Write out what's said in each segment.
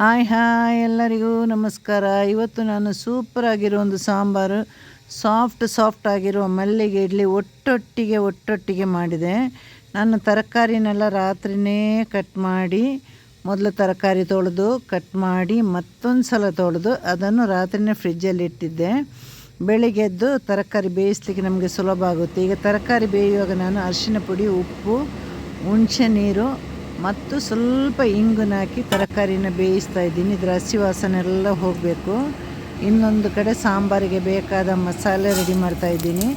Hi hi ಎಲ್ಲರಿಗೂ ನಮಸ್ಕಾರ. ಇವತ್ತು ನಾನು ಸೂಪರ್ ಆಗಿರೋ ಒಂದು ಸಾಂಬಾರು ಸಾಫ್ಟ್ ಸಾಫ್ಟ್ ಆಗಿರುವ ಮಲ್ಲಿಗೆ ಇಡ್ಲಿ ಒಟ್ಟೊಟ್ಟಿಗೆ ಒಟ್ಟೊಟ್ಟಿಗೆ ಮಾಡಿದೆ. ನಾನು ತರಕಾರಿನೆಲ್ಲ ರಾತ್ರಿನೇ ಕಟ್ ಮಾಡಿ, ಮೊದಲು ತರಕಾರಿ ತೊಳೆದು ಕಟ್ ಮಾಡಿ ಮತ್ತೊಂದು ಸಲ ತೊಳೆದು ಅದನ್ನು ರಾತ್ರಿನೇ ಫ್ರಿಜ್ಜಲ್ಲಿ ಇಟ್ಟಿದ್ದೆ. ಬೆಳಿಗ್ಗೆದ್ದು ತರಕಾರಿ ಬೇಯಿಸ್ಲಿಕ್ಕೆ ನಮಗೆ ಸುಲಭ ಆಗುತ್ತೆ. ಈಗ ತರಕಾರಿ ಬೇಯುವಾಗ ನಾನು ಅರಿಶಿನ ಪುಡಿ, ಉಪ್ಪು, ಹುಣಸೆ ನೀರು ಮತ್ತು ಸ್ವಲ್ಪ ಇಂಗುನ ಹಾಕಿ ತರಕಾರಿನ ಬೇಯಿಸ್ತಾ ಇದ್ದೀನಿ. ಇದ್ರ ಹಸಿ ವಾಸನೆ ಎಲ್ಲ ಹೋಗಬೇಕು. ಇನ್ನೊಂದು ಕಡೆ ಸಾಂಬಾರಿಗೆ ಬೇಕಾದ ಮಸಾಲೆ ರೆಡಿ ಮಾಡ್ತಾ ಇದ್ದೀನಿ.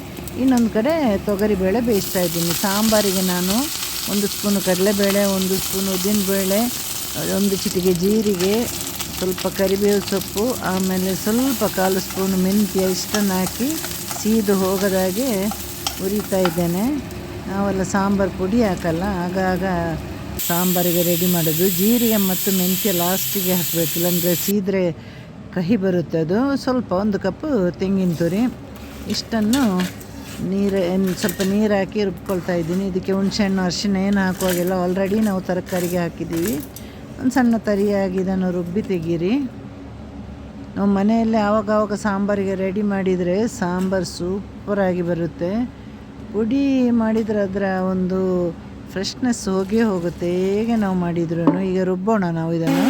ಇನ್ನೊಂದು ಕಡೆ ತೊಗರಿಬೇಳೆ ಬೇಯಿಸ್ತಾ ಇದ್ದೀನಿ. ಸಾಂಬಾರಿಗೆ ನಾನು ಒಂದು ಸ್ಪೂನು ಕಡಲೆಬೇಳೆ, ಒಂದು ಸ್ಪೂನು ಉದ್ದಿನಬೇಳೆ, ಒಂದು ಚಿಟಿಕೆ ಜೀರಿಗೆ, ಸ್ವಲ್ಪ ಕರಿಬೇವು ಸೊಪ್ಪು, ಆಮೇಲೆ ಸ್ವಲ್ಪ ಕಾಲು ಸ್ಪೂನು ಮೆಂತ್ಯ ಇಷ್ಟನ್ನು ಹಾಕಿ ಸೀದು ಹೋಗದಾಗೆ ಉರಿತಾ ಇದ್ದೇನೆ. ನಾವೆಲ್ಲ ಸಾಂಬಾರು ಪುಡಿ ಹಾಕಲ್ಲ. ಆಗಾಗ ಸಾಂಬಾರಿಗೆ ರೆಡಿ ಮಾಡೋದು. ಜೀರಿಗೆ ಮತ್ತು ಮೆಂತ್ಯ ಲಾಸ್ಟಿಗೆ ಹಾಕಬೇಕು ಇಲ್ಲಾಂದರೆ ಸೀದ್ರೆ ಕಹಿ ಬರುತ್ತೆ ಅದು. ಸ್ವಲ್ಪ ಒಂದು ಕಪ್ ತೆಂಗಿನ ತುರಿ. ಇಷ್ಟನ್ನು ನೀರು ಸ್ವಲ್ಪ ನೀರು ಹಾಕಿ ರುಬ್ಕೊಳ್ತಾ ಇದ್ದೀನಿ. ಇದಕ್ಕೆ ಹುಣಸೆಹಣ್ಣು ಅರಿಶಿನ ಏನು ಹಾಕುವಾಗೆಲ್ಲ ಆಲ್ರೆಡಿ ನಾವು ತರಕಾರಿಗೆ ಹಾಕಿದ್ದೀವಿ. ಒಂದು ಸಣ್ಣ ತರಿಯಾಗಿ ಇದನ್ನು ರುಬ್ಬಿ ತೆಗೀರಿ. ನಾವು ಮನೆಯಲ್ಲೇ ಆವಾಗವಾಗ ಆವಾಗ ಸಾಂಬಾರಿಗೆ ರೆಡಿ ಮಾಡಿದರೆ ಸಾಂಬಾರು ಸೂಪರಾಗಿ ಬರುತ್ತೆ. ಪುಡಿ ಮಾಡಿದ್ರೆ ಅದರ ಒಂದು ಫ್ರೆಶ್ನೆಸ್ ಹೋಗೇ ಹೋಗುತ್ತೆ. ಹೇಗೆ ನಾವು ಮಾಡಿದ್ರು ಈಗ ರುಬ್ಬೋಣ ನಾವು ಇದನ್ನು.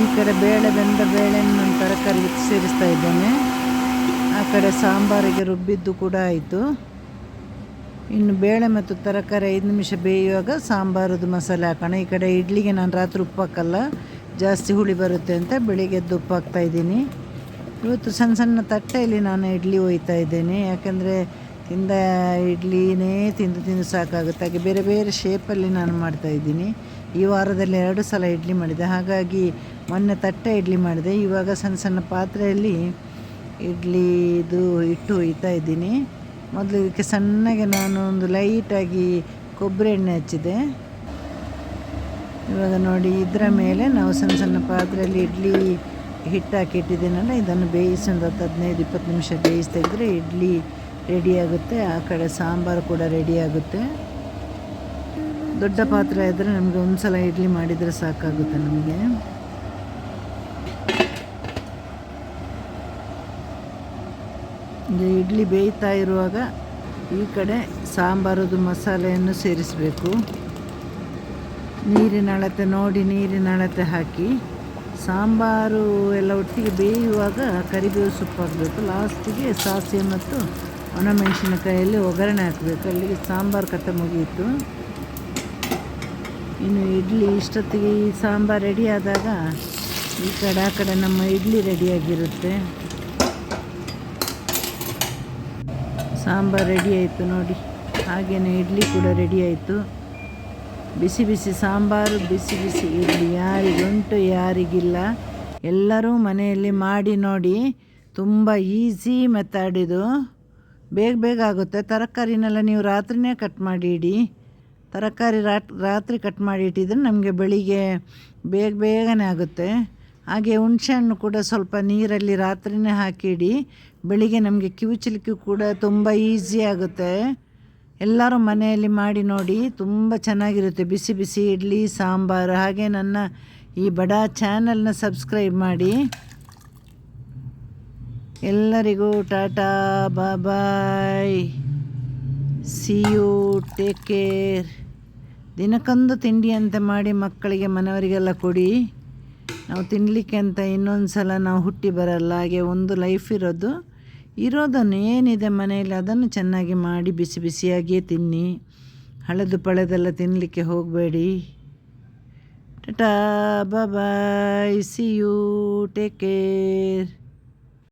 ಈ ಕಡೆ ಬೇಳೆ ಬೆಂದ ಬೇಳೆಯನ್ನು ತರಕಾರಿ ಸೇರಿಸ್ತಾ ಇದ್ದೇನೆ. ಆ ಕಡೆ ಸಾಂಬಾರಿಗೆ ರುಬ್ಬಿದ್ದು ಕೂಡ ಆಯಿತು. ಇನ್ನು ಬೇಳೆ ಮತ್ತು ತರಕಾರಿ ಐದು ನಿಮಿಷ ಬೇಯುವಾಗ ಸಾಂಬಾರದು ಮಸಾಲೆ ಹಾಕೋಣ. ಈ ಕಡೆ ಇಡ್ಲಿಗೆ ನಾನು ರಾತ್ರಿ ಉಪ್ಪು ಹಾಕಲ್ಲ. ಜಾಸ್ತಿ ಹುಳಿ ಬರುತ್ತೆ ಅಂತ ಬೆಳಿಗ್ಗೆ ದುಪ್ಪ ಹಾಕ್ತಾಯಿದ್ದೀನಿ ಇವತ್ತು ಸಣ್ಣ ಸಣ್ಣ ತಟ್ಟೆಯಲ್ಲಿ ನಾನು ಇಡ್ಲಿ ಒಯ್ತಾ ಇದ್ದೇನೆ. ಯಾಕಂದರೆ ತಿಂದ ಇಡ್ಲಿನೇ ತಿಂದು ತಿಂದು ಸಾಕಾಗುತ್ತೆ. ಹಾಗೆ ಬೇರೆ ಬೇರೆ ಶೇಪಲ್ಲಿ ನಾನು ಮಾಡ್ತಾಯಿದ್ದೀನಿ ಈ ವಾರದಲ್ಲಿ ಎರಡು ಸಲ ಇಡ್ಲಿ ಮಾಡಿದೆ. ಹಾಗಾಗಿ ಮೊನ್ನೆ ತಟ್ಟೆ ಇಡ್ಲಿ ಮಾಡಿದೆ. ಇವಾಗ ಸಣ್ಣ ಸಣ್ಣ ಪಾತ್ರೆಯಲ್ಲಿ ಇಡ್ಲಿದು ಇಟ್ಟು ಒಯ್ತಾ ಇದ್ದೀನಿ. ಮೊದಲು ಇದಕ್ಕೆ ಸಣ್ಣಗೆ ನಾನು ಒಂದು ಲೈಟಾಗಿ ಕೊಬ್ಬರಿ ಎಣ್ಣೆ ಹಚ್ಚಿದೆ ಇವಾಗ ನೋಡಿ, ಇದರ ಮೇಲೆ ನಾವು ಸಣ್ಣ ಸಣ್ಣ ಪಾತ್ರೆಯಲ್ಲಿ ಇಡ್ಲಿ ಹಿಟ್ಟು ಹಾಕಿ ಇಟ್ಟಿದ್ದೀನಲ್ಲ ಇದನ್ನು ಬೇಯಿಸಿ ಒಂದು ಹತ್ತು ಹದಿನೈದು ಇಪ್ಪತ್ತು ನಿಮಿಷ ಬೇಯಿಸ್ತಾ ಇದ್ದರೆ ಇಡ್ಲಿ ರೆಡಿಯಾಗುತ್ತೆ ಆ ಕಡೆ ಸಾಂಬಾರು ಕೂಡ ರೆಡಿಯಾಗುತ್ತೆ ದೊಡ್ಡ ಪಾತ್ರೆ ಇದ್ದರೆ ನಮಗೆ ಒಂದು ಸಲ ಇಡ್ಲಿ ಮಾಡಿದರೆ ಸಾಕಾಗುತ್ತೆ ನಮಗೆ. ಇಡ್ಲಿ ಬೇಯ್ತಾ ಇರುವಾಗ ಈ ಕಡೆ ಸಾಂಬಾರದು ಮಸಾಲೆಯನ್ನು ಸೇರಿಸಬೇಕು. ನೀರಿನ ಅಳತೆ ನೋಡಿ ನೀರಿನ ಅಳತೆ ಹಾಕಿ ಸಾಂಬಾರು ಎಲ್ಲ ಒಟ್ಟಿಗೆ ಬೇಯುವಾಗ ಕರಿಬೇವು ಸೊಪ್ಪು ಹಾಕಬೇಕು. ಲಾಸ್ಟಿಗೆ ಸಾಸಿವೆ ಮತ್ತು ಒಣಮೆಣಸಿನಕಾಯಲ್ಲಿ ಒಗ್ಗರಣೆ ಹಾಕಬೇಕು. ಅಲ್ಲಿಗೆ ಸಾಂಬಾರು ಕಟ್ಟ ಮುಗಿಯಿತು. ಇನ್ನು ಇಡ್ಲಿ, ಇಷ್ಟೊತ್ತಿಗೆ ಈ ಸಾಂಬಾರು ರೆಡಿಯಾದಾಗ ಈ ಕಡೆ ಆ ಕಡೆ ನಮ್ಮ ಇಡ್ಲಿ ರೆಡಿಯಾಗಿರುತ್ತೆ ಸಾಂಬಾರು ರೆಡಿ ಆಯಿತು ನೋಡಿ. ಹಾಗೆಯೇ ಇಡ್ಲಿ ಕೂಡ ರೆಡಿ ಆಯಿತು. ಬಿಸಿ ಬಿಸಿ ಸಾಂಬಾರು, ಬಿಸಿ ಬಿಸಿ ಇರಲಿ ಯಾರಿಗುಂಟು ಯಾರಿಗಿಲ್ಲ. ಎಲ್ಲರೂ ಮನೆಯಲ್ಲಿ ಮಾಡಿ ನೋಡಿ ತುಂಬ ಈಸಿ ಮೆಥಡ್ ಬೇಗ ಬೇಗ ಆಗುತ್ತೆ. ತರಕಾರಿನೆಲ್ಲ ನೀವು ರಾತ್ರಿನೇ ಕಟ್ ಮಾಡಿ ಇಡಿ. ತರಕಾರಿ ರಾತ್ರಿ ಕಟ್ ಮಾಡಿ ಇಟ್ಟಿದ್ರೆ ನಮಗೆ ಬೆಳಿಗ್ಗೆ ಬೇಗ ಬೇಗನೆ ಆಗುತ್ತೆ. ಹಾಗೆ ಹುಣಸೆಹಣ್ಣು ಕೂಡ ಸ್ವಲ್ಪ ನೀರಲ್ಲಿ ರಾತ್ರಿನೇ ಹಾಕಿಡಿ. ಬೆಳಿಗ್ಗೆ ನಮಗೆ ಕಿವುಚಲಿಕ್ಕೂ ಕೂಡ ತುಂಬ ಈಸಿ ಆಗುತ್ತೆ. ಎಲ್ಲರೂ ಮನೆಯಲ್ಲಿ ಮಾಡಿ ನೋಡಿ, ತುಂಬ ಚೆನ್ನಾಗಿರುತ್ತೆ. ಬಿಸಿ ಬಿಸಿ ಇಡ್ಲಿ, ಸಾಂಬಾರು, ಹಾಗೆ ನನ್ನ ಈ ಬಡ ಚಾನಲ್ನ ಸಬ್ಸ್ಕ್ರೈಬ್ ಮಾಡಿ. ಎಲ್ಲರಿಗೂ tata, bye. See you take care ದಿನಕ್ಕೊಂದು ತಿಂಡಿ ಅಂತ ಮಾಡಿ ಮಕ್ಕಳಿಗೆ, ಮನೆಯವರಿಗೆಲ್ಲ ಕೊಡಿ. ನಾವು ತಿನ್ನಲಿಕ್ಕೆ ಅಂತ ಇನ್ನೊಂದು ಸಲ ನಾವು ಹುಟ್ಟಿ ಬರಲ್ಲ. ಹಾಗೆ ಒಂದು ಲೈಫ್ ಇರೋದು. ಇರೋದನ್ನು ಏನಿದೆ ಮನೆಯಲ್ಲಿ ಅದನ್ನು ಚೆನ್ನಾಗಿ ಮಾಡಿ ಬಿಸಿ ಬಿಸಿಯಾಗಿಯೇ ತಿನ್ನಿ. ಹಳದು ಪಳೆದೆಲ್ಲ ತಿನ್ನಲಿಕ್ಕೆ ಹೋಗಬೇಡಿ. Tata, bye see you take care